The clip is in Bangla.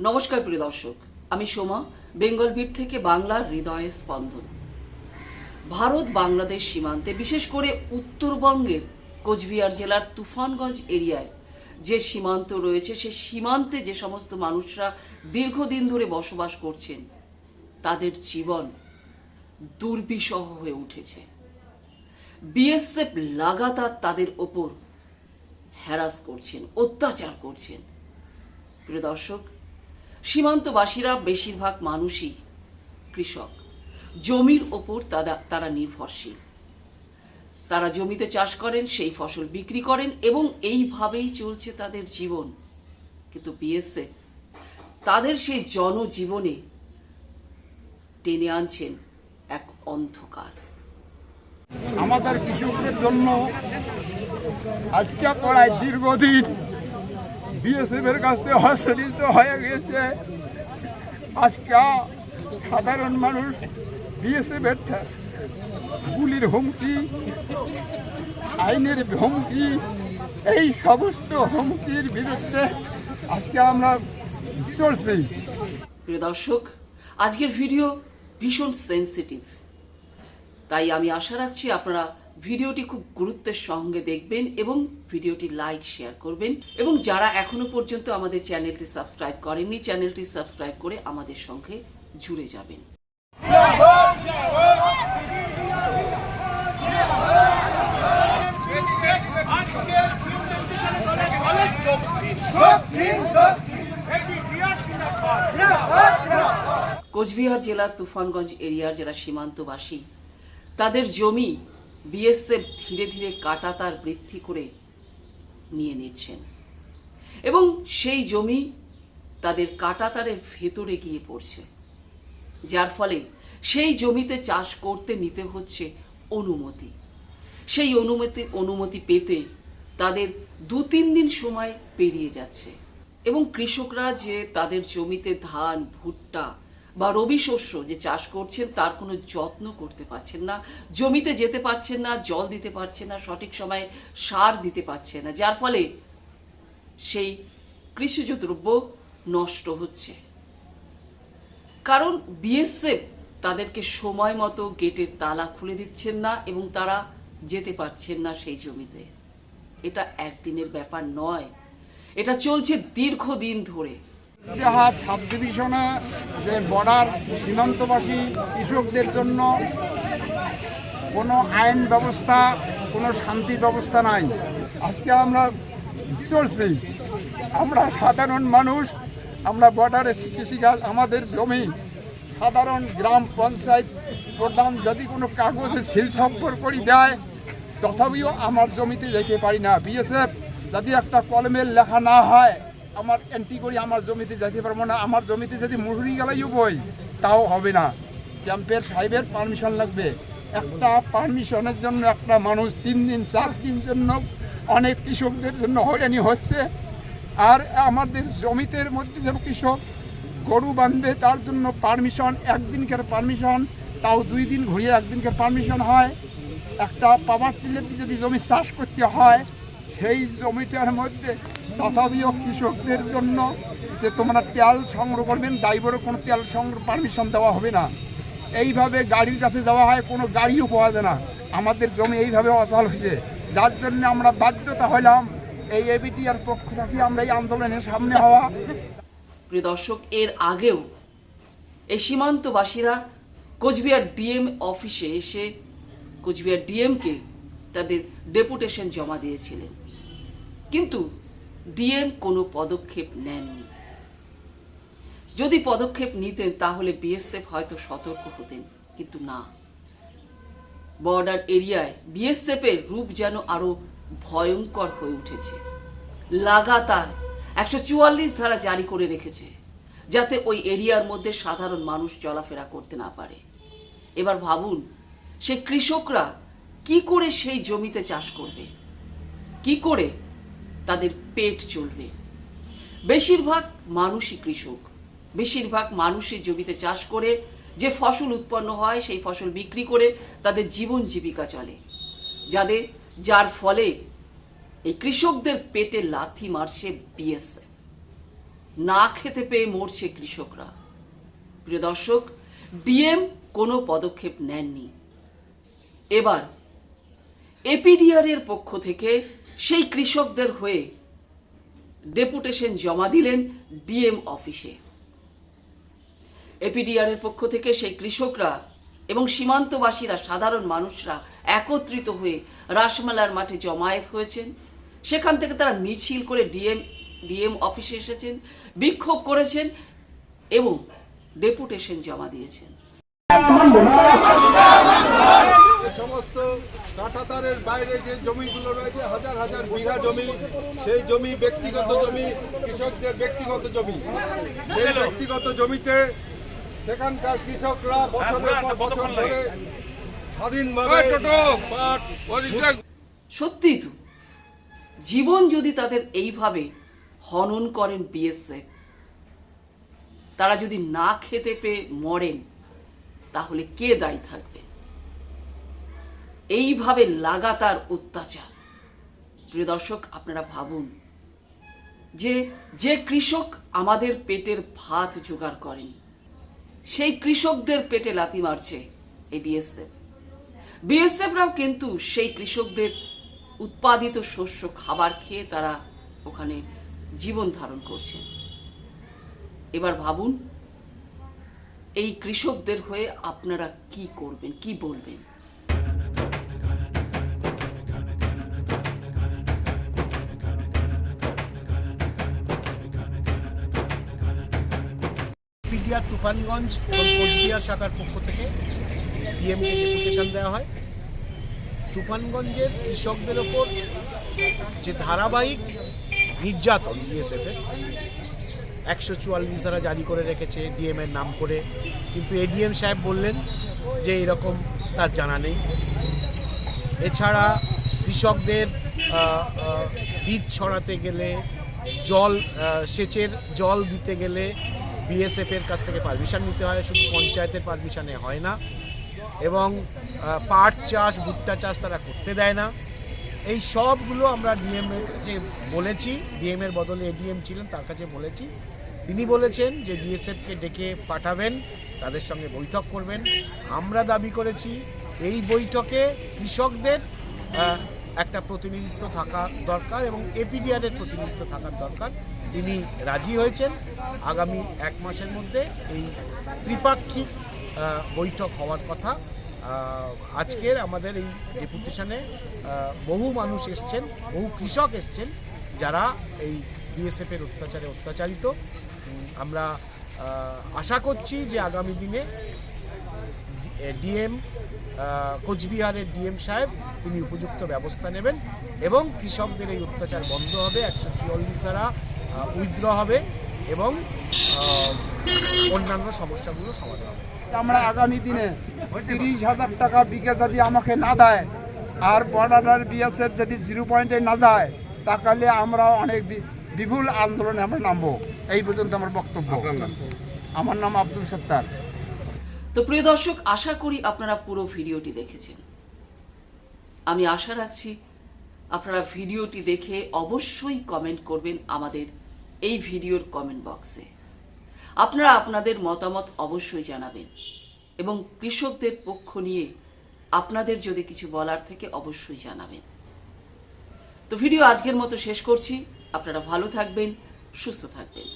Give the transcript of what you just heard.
নমস্কার প্রিয় দর্শক, আমি সোমা, বেঙ্গল বিট থেকে বাংলার হৃদয় স্পন্দন। ভারত বাংলাদেশ সীমান্তে, বিশেষ করে উত্তরবঙ্গের কোচবিহার জেলার তুফানগঞ্জ এরিয়ায় যে সীমান্ত রয়েছে, সে সীমান্তে যে সমস্ত মানুষরা দীর্ঘদিন ধরে বসবাস করছেন, তাদের জীবন দুর্বিষহ হয়ে উঠেছে। বিএসএফ লাগাতার তাদের ওপর হ্যারাস করছেন, অত্যাচার করছেন। প্রিয় দর্শক সীমান্তবাসীরা বেশিরভাগ মানুষই কৃষক। জমির ওপর তারা তারা নির্ভরশীল। তারা জমিতে চাষ করেন, সেই ফসল বিক্রি করেন এবং এইভাবেই চলছে তাদের জীবন। কিন্তু বিএসএফ তাদের সেই জনজীবনে টেনে আনছেন এক অন্ধকার। আমাদের কৃষকদের জন্য আজকে পড়ায় দীর্ঘদিন বিএসএফ এর কাছ থেকে হস্তনিষ্ঠ হয়ে গেছে। আজকে সাধারণ মানুষ বিএসএফ এর ঠা- গুলির হুমকি, আইনের হুমকি, এই সমস্ত হুমকির বিরুদ্ধে আজকে আমরা চলছি। প্রিয় দর্শক, আজকের ভিডিও ভীষণ সেন্সিটিভ। তাই আমি আশা রাখছি আপনারা ভিডিওটি খুব গুরুত্বের সঙ্গে দেখবেন এবং ভিডিওটি লাইক, শেয়ার করবেন। এবং যারা এখনও পর্যন্ত আমাদের চ্যানেলটি সাবস্ক্রাইব করেননি, চ্যানেলটি সাবস্ক্রাইব করে আমাদের সঙ্গে জুড়ে যাবেন। কোচবিহার জেলার তুফানগঞ্জ এরিয়ার যারা সীমান্তবাসী, তাদের জমি বিএসএফ ধীরে ধীরে কাটা তার বৃদ্ধি করে নিয়ে নিচ্ছেন। এবং সেই জমি তাদের কাটাতারের ভেতরে গিয়ে পড়ছে। যার ফলে সেই জমিতে চাষ করতে নিতে হচ্ছে অনুমতি। সেই অনুমতি অনুমতি পেতে তাদের দু তিন দিন সময় পেরিয়ে যাচ্ছে। এবং কৃষকরা যে তাদের জমিতে ধান, ভুট্টা বা রবি শস্য যে চাষ করছেন, তার কোনো যত্ন করতে পারছেন না, জমিতে যেতে পারছেন না, জল দিতে পারছেন না, সঠিক সময়ে সার দিতে পারছে না, যার ফলে সেই কৃষিজ দ্রব্য নষ্ট হচ্ছে। কারণ বিএসএফ তাদেরকে সময় মতো গেটের তালা খুলে দিচ্ছেন না এবং তারা যেতে পারছেন না সেই জমিতে। এটা একদিনের ব্যাপার নয়। এটা চলছে দীর্ঘদিন ধরে। যাহা সাব ডিভিশনে যে বর্ডার সীমান্তবাসী কৃষকদের জন্য কোনো আইন ব্যবস্থা, কোনো শান্তি ব্যবস্থা নাই। আজকে আমরা চলছি। আমরা সাধারণ মানুষ, আমরা বর্ডারে কৃষিকাজ, আমাদের জমি, সাধারণ গ্রাম পঞ্চায়েত প্রধান যদি কোনো কাগজে সিল সম্পর করে দেয়, তথাপিও আমার জমিতে যেতে পারি না। বিএসএফ যদি একটা কলমের লেখা না হয় আমার এন্ট্রি করি, আমার জমিতে যেতে পারব না, আমার জমিতে যদি মুহুরি গেলাইও বই তাও হবে না। ক্যাম্পের সাহেবের পারমিশন লাগবে। একটা পারমিশনের জন্য একটা মানুষ তিন দিন, চার দিন জন্য অনেক কৃষকদের জন্য হয়রানি হচ্ছে। আর আমাদের জমিতের মধ্যে যে কৃষক গরু বাঁধবে, তার জন্য পারমিশন একদিনকার পারমিশন তাও দুই দিন ঘুরিয়ে একদিনকার পারমিশন হয়। একটা পাওয়ার টিলের যদি জমি চাষ করতে হয় সেই জমিটার মধ্যে তথাপিও কৃষকদের জন্য যে তোমরা তেল সংগ্রহ করবেন, ড্রাইভারও কোনো তেল সংগ্রহ পারমিশন দেওয়া হবে না। এইভাবে গাড়ির কাছে যাওয়া হয়, কোনো গাড়িও পাওয়া যায় না। আমাদের জমি এইভাবে অচল হয়েছে। যার জন্য আমরা বাধ্যতা হলাম এই এবিটিআর পক্ষ থেকে আমরা এই আন্দোলনের সামনে হওয়া। প্রিয় দর্শক, এর আগেও এই সীমান্তবাসীরা কোচবিহার ডিএম অফিসে এসে, কোচবিহার ডিএমকে তাদের ডেপুটেশন জমা দিয়েছিলেন। কিন্তু ডিএম কোনো পদক্ষেপ নেননি। যদি পদক্ষেপ নিতেন, তাহলে বিএসএফ হয়তো সতর্ক হতেন, কিন্তু না। বর্ডার এরিয়ায় বিএসএফ এর রূপ যেন আরও ভয়ঙ্কর হয়ে উঠেছে। লাগাতার একশো চুয়াল্লিশ ধারা জারি করে রেখেছে, যাতে ওই এরিয়ার মধ্যে সাধারণ মানুষ চলাফেরা করতে না পারে। এবার ভাবুন, সে কৃষকরা কি করে সেই জমিতে চাষ করবে? কি করে তাদের পেট চলবে? বেশিরভাগ মানুষই কৃষক। বেশিরভাগ মানুষই জমিতে চাষ করে যে ফসল উৎপন্ন হয়, সেই ফসল বিক্রি করে তাদের জীবন জীবিকা চলে। যাদের, যার ফলে এই কৃষকদের পেটে লাথি মারছে বিএসএফ। না খেতে পেয়ে মরছে কৃষকরা। প্রিয় দর্শক, ডিএম কোনো পদক্ষেপ নেননি। এবার এপিডিআর এর পক্ষ থেকে সেই কৃষকদের হয়ে ডেপুটেশন জমা দিলেন ডিএম অফিসে। এপিডিআর এর পক্ষ থেকে সেই কৃষকরা এবং সীমান্তবাসীরা, সাধারণ মানুষরা একত্রিত হয়ে রাসমেলার মাঠে জমায়েত হয়েছেন। সেখান থেকে তারা মিছিল করে ডিএম ডিএম অফিসে এসেছেন, বিক্ষোভ করেছেন এবং ডেপুটেশন জমা দিয়েছেন। সমস্ত কাঁটাতারের বাইরে যে জমিগুলো রয়েছে হাজার হাজার বিঘা জমি সেই জমি ব্যক্তিগত জমি কৃষকদের ব্যক্তিগত জমি। সেই ব্যক্তিগত জমিতে সেখানকার কৃষকরা বছরের পর বছর ধরে স্বাধীনভাবে পাট সত্যি তো জীবন যদি তাদের এইভাবে হনন করেন বিএসএফ তারা যদি না খেতে পেয়ে মরেন তাহলে কে দায়ী থাকবে? এইভাবে লাগাতার অত্যাচার। প্রিয় দর্শক, আপনারা ভাবুন যে যে কৃষক আমাদের পেটের ভাত জোগাড় করেন, সেই কৃষকদের পেটে লাথি মারছে এই বিএসএফ। বিএসএফরাও কিন্তু সেই কৃষকদের উৎপাদিত শস্য, খাবার খেয়ে তারা ওখানে জীবন ধারণ করছে। এবার ভাবুন, এই কৃষকদের হয়ে আপনারা কি করবেন, কি বলবেন? পিডিআর তুফানগঞ্জ এবং কোচবিহার শাখার পক্ষ থেকে ডিএমকে ডেপুটেশন দেওয়া হয়। তুফানগঞ্জের কৃষকদের ওপর যে ধারাবাহিক নির্যাতন বিএসএফের একশো চুয়াল্লিশ ধারা জারি করে রেখেছে ডিএম এর নাম করে। কিন্তু এডিএম সাহেব বললেন যে এরকম তার জানা নেই। এছাড়া কৃষকদের বীজ ছড়াতে গেলে জল সেচের জল দিতে গেলে বিএসএফ এর কাছ থেকে পারমিশন নিতে হয়, শুধু পঞ্চায়েতের পারমিশনে হয় না। এবং পাট চাষ, ভুট্টা চাষ তারা করতে দেয় না। এই সবগুলো আমরা ডিএম এর কাছে বলেছি ডিএম এর বদলে এডিএম ছিলেন, তার কাছে বলেছি। তিনি বলেছেন যে বিএসএফকে ডেকে পাঠাবেন, তাদের সঙ্গে বৈঠক করবেন। আমরা দাবি করেছি, এই বৈঠকে কৃষকদের একটা প্রতিনিধিত্ব থাকা দরকার এবং এপিডিআরের প্রতিনিধিত্ব থাকার দরকার। তিনি রাজি হয়েছেন। আগামী এক মাসের মধ্যে এই ত্রিপাক্ষিক বৈঠক হওয়ার কথা। আজকের আমাদের এই ডেপুটেশনে বহু মানুষ এসছেন, বহু কৃষক এসছেন যারা এই বিএসএফ এর অত্যাচারে অত্যাচারিত। আমরা আশা করছি যে আগামী দিনে ডিএম কোচবিহারের ডিএম সাহেব তিনি উপযুক্ত ব্যবস্থা নেবেন এবং কৃষকদের এই অত্যাচার বন্ধ হবে একশো চুয়াল্লিশ দ্বারা উইথড্র হবে এবং অন্যান্য সমস্যাগুলো সমাধান হবে। আমরা আগামী দিনে তিরিশ হাজার টাকা বিঘা যদি আমাকে না দেয় আর বর্ডার বিএসএফ যদি জিরো পয়েন্টে না যায় তাহলে আমরা অনেক বি- বিপুল আন্দোলনে আমরা নামবো। এই পর্যন্ত আমার বক্তব্য। আমার নাম আব্দুল সত্তার। তো প্রিয় দর্শক, আশা করি আপনারা পুরো ভিডিওটি দেখেছেন। আমি আশা রাখছি আপনারা ভিডিওটি দেখে অবশ্যই কমেন্ট করবেন আমাদের এই ভিডিওর কমেন্ট বক্সে আপনারা আপনাদের মতামত অবশ্যই জানাবেন এবং কৃষকদের পক্ষ নিয়ে আপনাদের যদি কিছু বলার থেকে অবশ্যই জানাবেন। তো ভিডিও আজকের মতো শেষ করছি। আপনারা ভালো থাকবেন, সুস্থ থাকবেন।